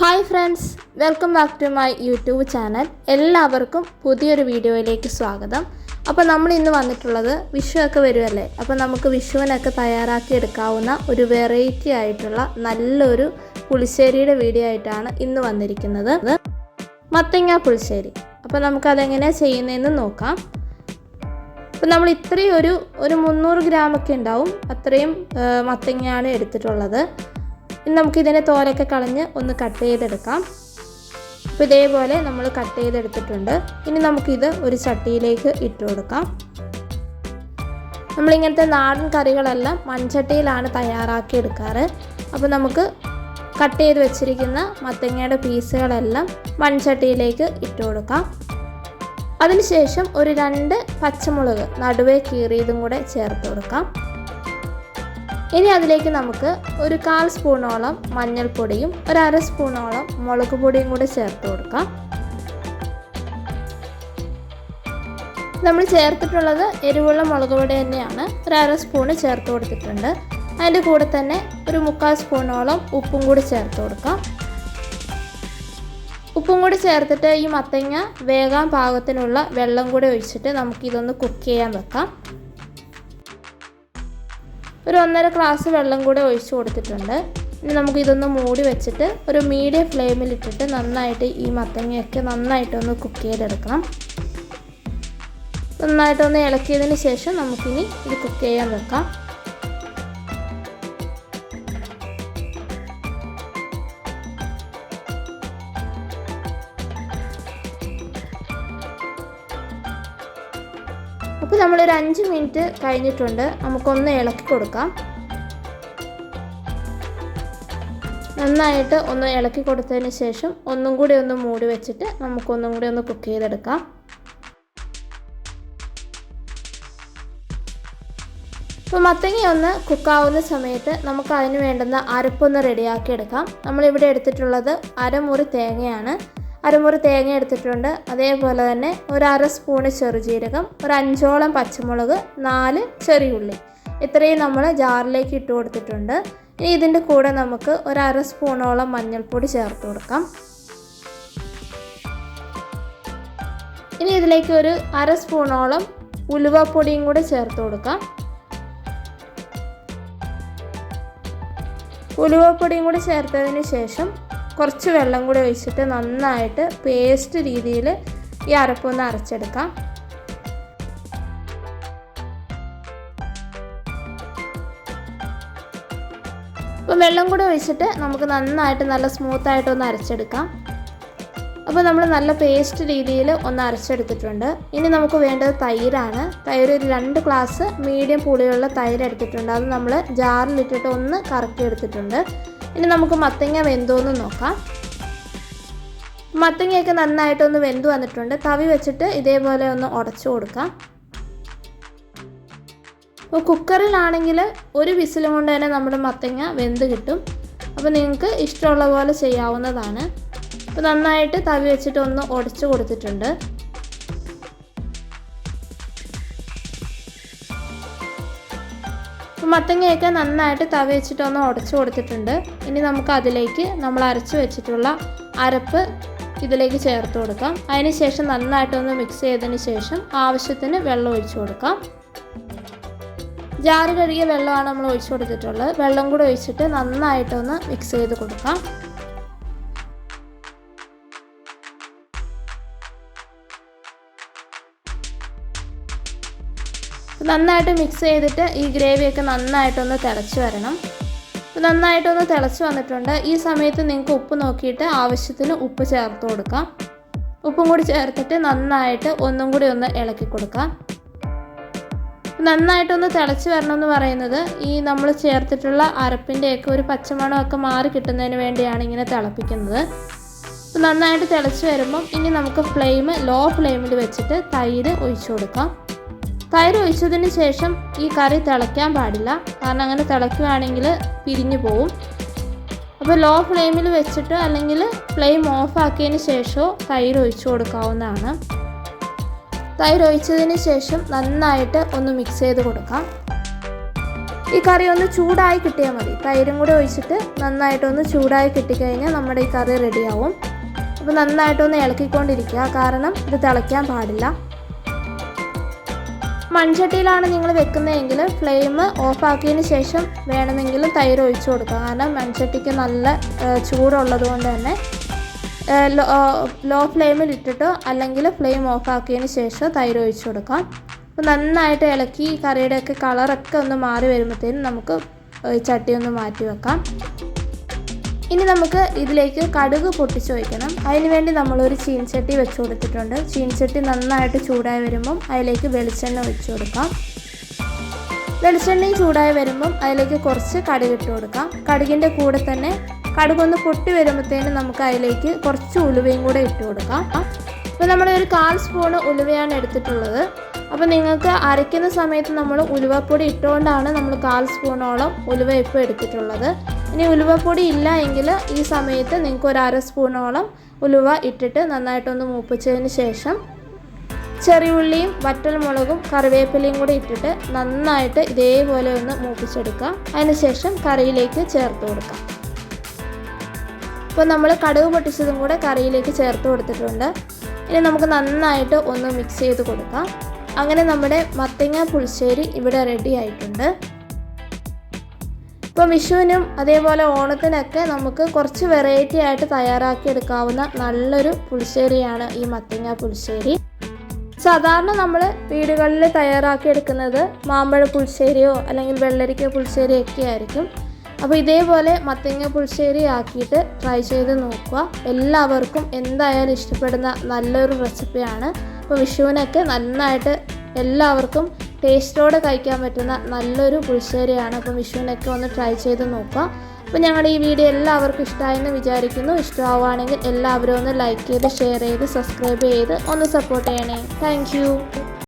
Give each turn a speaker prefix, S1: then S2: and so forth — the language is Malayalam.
S1: Hi friends welcome back to my YouTube channel. എല്ലാവർക്കും പുതിയൊരു വീഡിയോയിലേക്ക് സ്വാഗതം. അപ്പോൾ നമ്മൾ ഇന്ന് വന്നിട്ടുള്ളത് വിഷുവൊക്കെ വരുമല്ലേ അപ്പോൾ നമുക്ക് വിഷുവിനൊക്കെ തയ്യാറാക്കി എടുക്കാവുന്ന ഒരു വെറൈറ്റി ആയിട്ടുള്ള നല്ലൊരു പുളിശ്ശേരിയുടെ വീഡിയോ ആയിട്ടാണ് ഇന്ന് വന്നിരിക്കുന്നത്. മത്തങ്ങ പുളിശ്ശേരി. അപ്പോൾ നമുക്കതെങ്ങനെയാണ് ചെയ്യുന്നതെന്ന് നോക്കാം. അപ്പോൾ നമ്മൾ ഇത്രയും ഒരു ഒരു മുന്നൂറ് ഗ്രാമൊക്കെ ഉണ്ടാവും. അത്രയും മത്തങ്ങയാണ് എടുത്തിട്ടുള്ളത്. ഇനി നമുക്കിതിന്റെ തോരൊക്കെ കളഞ്ഞ് ഒന്ന് കട്ട് ചെയ്തെടുക്കാം. അപ്പോൾ ഇതേപോലെ നമ്മൾ കട്ട് ചെയ്തെടുത്തിട്ടുണ്ട്. ഇനി നമുക്കിത് ഒരു ചട്ടിയിലേക്ക് ഇട്ട് കൊടുക്കാം. നമ്മളിങ്ങനത്തെ നാടൻ കറികളെല്ലാം മൺചട്ടിയിലാണ് തയ്യാറാക്കി എടുക്കാറ്. അപ്പോൾ നമുക്ക് കട്ട് ചെയ്ത് വെച്ചിരിക്കുന്ന മത്തങ്ങയുടെ പീസുകളെല്ലാം മൺചട്ടിയിലേക്ക് ഇട്ട് കൊടുക്കാം. അതിനുശേഷം ഒരു രണ്ട് പച്ചമുളക് നടുവേ കീറിയതും കൂടെ ചേർത്ത് കൊടുക്കാം. ഇനി അതിലേക്ക് നമുക്ക് ഒരു കാൽ സ്പൂണോളം മഞ്ഞൾപ്പൊടിയും ഒരു അര സ്പൂണോളം മുളക് പൊടിയും കൂടെ ചേർത്ത് കൊടുക്കാം. നമ്മൾ ചേർത്തിട്ടുള്ളത് എരിവുള്ള മുളക് പൊടി തന്നെയാണ്. ഒരു അര സ്പൂണ് ചേർത്ത് കൊടുത്തിട്ടുണ്ട്. അതിന്റെ കൂടെ തന്നെ ഒരു മുക്കാൽ സ്പൂണോളം ഉപ്പും കൂടി ചേർത്ത് കൊടുക്കാം. ഉപ്പും കൂടി ചേർത്തിട്ട് ഈ മത്തങ്ങ വേകാൻ പാകത്തിനുള്ള വെള്ളം കൂടി ഒഴിച്ചിട്ട് നമുക്കിതൊന്ന് കുക്ക് ചെയ്യാൻ വെക്കാം. ഒരു ഒന്നര ഗ്ലാസ് വെള്ളം കൂടെ ഒഴിച്ചു കൊടുത്തിട്ടുണ്ട്. ഇനി നമുക്ക് ഇതൊന്ന് മൂടി വെച്ചിട്ട് ഒരു മീഡിയം ഫ്ലെയിമിൽ ഇട്ടിട്ട് നന്നായിട്ട് ഈ മത്തങ്ങയൊക്കെ നന്നായിട്ടൊന്ന് കുക്ക് ചെയ്തെടുക്കണം. നന്നായിട്ടൊന്ന് ഇളക്കിയതിന് ശേഷം നമുക്കിനി ഇത് കുക്ക് ചെയ്യാൻ വെക്കാം. അപ്പോൾ നമ്മളൊരു അഞ്ച് മിനിറ്റ് കഴിഞ്ഞിട്ടുണ്ട്. നമുക്കൊന്ന് ഇളക്കി കൊടുക്കാം. നന്നായിട്ട് ഒന്ന് ഇളക്കി കൊടുത്തതിന് ശേഷം ഒന്നും കൂടി ഒന്ന് മൂടി വെച്ചിട്ട് നമുക്കൊന്നും കൂടി ഒന്ന് കുക്ക് ചെയ്തെടുക്കാം. അപ്പോൾ മത്തങ്ങ ഒന്ന് കുക്കാവുന്ന സമയത്ത് നമുക്ക് അതിന് വേണ്ടുന്ന അരപ്പൊന്ന് റെഡിയാക്കി എടുക്കാം നമ്മളിവിടെ എടുത്തിട്ടുള്ളത് അരമുറി തേങ്ങയാണ്. അരമുറി തേങ്ങ എടുത്തിട്ടുണ്ട്. അതേപോലെ തന്നെ ഒരു അര സ്പൂണ് ചെറുജീരകം ഒരു അഞ്ചോളം പച്ചമുളക് നാല് ചെറിയുള്ളി. ഇത്രയും നമ്മൾ ജാറിലേക്ക് ഇട്ട് കൊടുത്തിട്ടുണ്ട്. ഇനി ഇതിന്റെ കൂടെ നമുക്ക് ഒരു അര സ്പൂണോളം മഞ്ഞൾപ്പൊടി ചേർത്ത് കൊടുക്കാം. ഇനി ഇതിലേക്ക് ഒരു അര സ്പൂണോളം ഉലുവപ്പൊടിയും കൂടെ ചേർത്ത് കൊടുക്കാം. ഉലുവപ്പൊടിയും കൂടി ചേർത്തതിന് ശേഷം കുറച്ച് വെള്ളം കൂടി ഒഴിച്ചിട്ട് നന്നായിട്ട് പേസ്റ്റ് രീതിയിൽ ഈ അരപ്പൊന്ന് അരച്ചെടുക്കാം. അപ്പോൾ വെള്ളം കൂടി ഒഴിച്ചിട്ട് നമുക്ക് നന്നായിട്ട് നല്ല സ്മൂത്തായിട്ടൊന്ന് അരച്ചെടുക്കാം. അപ്പോൾ നമ്മൾ നല്ല പേസ്റ്റ് രീതിയിൽ ഒന്ന് അരച്ചെടുത്തിട്ടുണ്ട്. ഇനി നമുക്ക് വേണ്ടത് തൈരാണ്. തൈര് ഒരു രണ്ട് ഗ്ലാസ് മീഡിയം പുളിയുള്ള തൈര് എടുത്തിട്ടുണ്ട്. അത് നമ്മൾ ജാറിലിട്ടിട്ട് ഒന്ന് കറക്കി എടുത്തിട്ടുണ്ട് ഇനി നമുക്ക് മത്തങ്ങ വെന്തോന്ന് നോക്കാം. മത്തങ്ങയൊക്കെ നന്നായിട്ടൊന്ന് വെന്ത് വന്നിട്ടുണ്ട്. തവി വെച്ചിട്ട് ഇതേപോലെ ഒന്ന് ഉടച്ചു കൊടുക്കാം. അപ്പോൾ കുക്കറിലാണെങ്കിൽ ഒരു വിസിലും കൊണ്ട് തന്നെ നമ്മുടെ മത്തങ്ങ വെന്ത് കിട്ടും. അപ്പോൾ നിങ്ങൾക്ക് ഇഷ്ടമുള്ള പോലെ ചെയ്യാവുന്നതാണ്. അപ്പോൾ നന്നായിട്ട് തവി വെച്ചിട്ട് ഒന്ന് ഉടച്ചു കൊടുത്തിട്ടുണ്ട്. മത്തങ്ങയൊക്കെ നന്നായിട്ട് തവച്ചിട്ടൊന്ന് ഉടച്ചു കൊടുത്തിട്ടുണ്ട്. ഇനി നമുക്ക് അതിലേക്ക് നമ്മൾ അരച്ച് വെച്ചിട്ടുള്ള അരപ്പ് ഇതിലേക്ക് ചേർത്ത് കൊടുക്കാം. അതിന് ശേഷം നന്നായിട്ടൊന്ന് മിക്സ് ചെയ്തതിന് ശേഷം ആവശ്യത്തിന് വെള്ളം ഒഴിച്ചു കൊടുക്കാം. ജാറ് കഴുകിയ വെള്ളമാണ് നമ്മൾ ഒഴിച്ചു കൊടുത്തിട്ടുള്ളത്. വെള്ളം കൂടെ ഒഴിച്ചിട്ട് നന്നായിട്ടൊന്ന് മിക്സ് ചെയ്ത് കൊടുക്കാം. നന്നായിട്ട് മിക്സ് ചെയ്തിട്ട് ഈ ഗ്രേവിയൊക്കെ നന്നായിട്ടൊന്ന് തിളച്ച് വരണം. നന്നായിട്ടൊന്ന് തിളച്ച് വന്നിട്ടുണ്ട്. ഈ സമയത്ത് നിങ്ങൾക്ക് ഉപ്പ് നോക്കിയിട്ട് ആവശ്യത്തിന് ഉപ്പ് ചേർത്ത് കൊടുക്കാം. ഉപ്പും കൂടി ചേർത്തിട്ട് നന്നായിട്ട് ഒന്നും കൂടി ഒന്ന് ഇളക്കി കൊടുക്കാം. നന്നായിട്ടൊന്ന് തിളച്ച് എന്ന് പറയുന്നത് ഈ നമ്മൾ ചേർത്തിട്ടുള്ള അരപ്പിന്റെയൊക്കെ ഒരു പച്ചമണമൊക്കെ മാറി കിട്ടുന്നതിന് വേണ്ടിയാണ് ഇങ്ങനെ തിളപ്പിക്കുന്നത്. നന്നായിട്ട് തിളച്ച് വരുമ്പം ഇനി നമുക്ക് ഫ്ലെയിം ലോ ഫ്ലെയിമിൽ വെച്ചിട്ട് തൈര് ഒഴിച്ചു കൊടുക്കാം. തൈര് ഒഴിച്ചതിന് ശേഷം ഈ കറി തിളയ്ക്കാൻ പാടില്ല. കാരണം അങ്ങനെ തിളയ്ക്കുകയാണെങ്കിൽ പിരിഞ്ഞു പോവും. അപ്പോൾ ലോ ഫ്ലെയിമിൽ വെച്ചിട്ട് അല്ലെങ്കിൽ ഫ്ലെയിം ഓഫാക്കിയതിന് ശേഷമോ തൈര് ഒഴിച്ചു കൊടുക്കാവുന്നതാണ്. തൈര് ഒഴിച്ചതിന് ശേഷം നന്നായിട്ട് ഒന്ന് മിക്സ് ചെയ്ത് കൊടുക്കാം. ഈ കറി ഒന്ന് ചൂടായി കിട്ടിയാൽ മതി. തൈരും കൂടെ ഒഴിച്ചിട്ട് നന്നായിട്ടൊന്ന് ചൂടായി കിട്ടിക്കഴിഞ്ഞാൽ നമ്മുടെ ഈ കറി റെഡിയാവും അപ്പോൾ നന്നായിട്ടൊന്ന് ഇളക്കിക്കൊണ്ടിരിക്കുക. കാരണം ഇത് തിളയ്ക്കാൻ പാടില്ല. മൺചട്ടിയിലാണ് നിങ്ങൾ വെക്കുന്നതെങ്കിൽ ഫ്ലെയിം ഓഫാക്കിയതിന് ശേഷം വേണമെങ്കിൽ തൈര് ഒഴിച്ചു കൊടുക്കുക. കാരണം മൺചട്ടിക്ക് നല്ല ചൂടുള്ളത് കൊണ്ട് തന്നെ ലോ ഫ്ലെയിമിൽ ഇട്ടിട്ടോ അല്ലെങ്കിൽ ഫ്ലെയിം ഓഫാക്കിയതിന് ശേഷം തൈര് ഒഴിച്ചു കൊടുക്കാം. അപ്പോൾ നന്നായിട്ട് ഇളക്കി കറിയുടെയൊക്കെ കളറൊക്കെ ഒന്ന് മാറി വരുമ്പോഴത്തേനും നമുക്ക് ചട്ടി ഒന്ന് മാറ്റി വെക്കാം. ഇനി നമുക്ക് ഇതിലേക്ക് കടുക് പൊട്ടിച്ച് വയ്ക്കണം അതിനുവേണ്ടി നമ്മളൊരു ചീൻചട്ടി വെച്ച് കൊടുത്തിട്ടുണ്ട്. ചീൻചട്ടി നന്നായിട്ട് ചൂടായി വരുമ്പം അതിലേക്ക് വെളിച്ചെണ്ണ വെച്ച് കൊടുക്കാം. വെളിച്ചെണ്ണയും ചൂടായി വരുമ്പം അതിലേക്ക് കുറച്ച് കടുക് ഇട്ട് കൊടുക്കാം. കടുകിന്റെ കൂടെ തന്നെ കടുകൊന്ന് പൊട്ടി വരുമ്പോഴത്തേനും നമുക്ക് അതിലേക്ക് കുറച്ച് ഉലുവയും കൂടെ ഇട്ട് കൊടുക്കാം. അപ്പോൾ നമ്മൾ ഒരു കാൽ സ്പൂണ് ഉലുവയാണ് എടുത്തിട്ടുള്ളത്. അപ്പോൾ നിങ്ങൾക്ക് അരയ്ക്കുന്ന സമയത്ത് നമ്മൾ ഉലുവപ്പൊടി ഇട്ടുകൊണ്ടാണ് നമ്മൾ കാൽ സ്പൂണോളം ഉലുവ ഇപ്പോൾ എടുത്തിട്ടുള്ളത്. ഇനി ഉലുവപ്പൊടി ഇല്ല എങ്കിൽ ഈ സമയത്ത് നിങ്ങൾക്ക് ഒരു അര സ്പൂണോളം ഉലുവ ഇട്ടിട്ട് നന്നായിട്ടൊന്ന് മൂപ്പിച്ചതിന് ശേഷം ചെറിയുള്ളിയും വറ്റൽമുളകും കറിവേപ്പിലയും കൂടി ഇട്ടിട്ട് നന്നായിട്ട് ഇതേപോലെ ഒന്ന് മൂപ്പിച്ചെടുക്കാം. അതിനുശേഷം കറിയിലേക്ക് ചേർത്ത് കൊടുക്കാം. ഇപ്പോൾ നമ്മൾ കടുക് പൊട്ടിച്ചതും കൂടെ കറിയിലേക്ക് ചേർത്ത് കൊടുത്തിട്ടുണ്ട്. ഇനി നമുക്ക് നന്നായിട്ട് ഒന്ന് മിക്സ് ചെയ്ത് കൊടുക്കാം. അങ്ങനെ നമ്മുടെ മത്തങ്ങ പുളിശ്ശേരി ഇവിടെ റെഡി ആയിട്ടുണ്ട്. ഇപ്പോൾ വിഷുവിനും അതേപോലെ ഓണത്തിനൊക്കെ നമുക്ക് കുറച്ച് വെറൈറ്റി ആയിട്ട് തയ്യാറാക്കി എടുക്കാവുന്ന നല്ലൊരു പുളിശ്ശേരിയാണ് ഈ മത്തങ്ങ പുളിശ്ശേരി. സാധാരണ നമ്മൾ വീടുകളിൽ തയ്യാറാക്കിയെടുക്കുന്നത് മാമ്പഴ പുളിശ്ശേരിയോ അല്ലെങ്കിൽ വെള്ളരിക്ക പുളിശ്ശേരിയോ ഒക്കെ ആയിരിക്കും. അപ്പോൾ ഇതേപോലെ മത്തങ്ങ പുളിശ്ശേരി ആക്കിയിട്ട് ട്രൈ ചെയ്ത് നോക്കുക. എല്ലാവർക്കും എന്തായാലും ഇഷ്ടപ്പെടുന്ന നല്ലൊരു റെസിപ്പിയാണ് അപ്പോൾ വിഷുവിനൊക്കെ നന്നായിട്ട് എല്ലാവർക്കും ടേസ്റ്റോടെ കഴിക്കാൻ പറ്റുന്ന നല്ലൊരു പുളിശ്ശേരിയാണ്. അപ്പം വിഷുവിനൊക്കെ ഒന്ന് ട്രൈ ചെയ്ത് നോക്കുക അപ്പോൾ ഞങ്ങളുടെ ഈ വീഡിയോ എല്ലാവർക്കും ഇഷ്ടമായെന്ന് വിചാരിക്കുന്നു. ഇഷ്ടമാവുകയാണെങ്കിൽ എല്ലാവരും ഒന്ന് ലൈക്ക് ചെയ്ത് ഷെയർ ചെയ്ത് സബ്സ്ക്രൈബ് ചെയ്ത് ഒന്ന് സപ്പോർട്ട് ചെയ്യണേ. താങ്ക്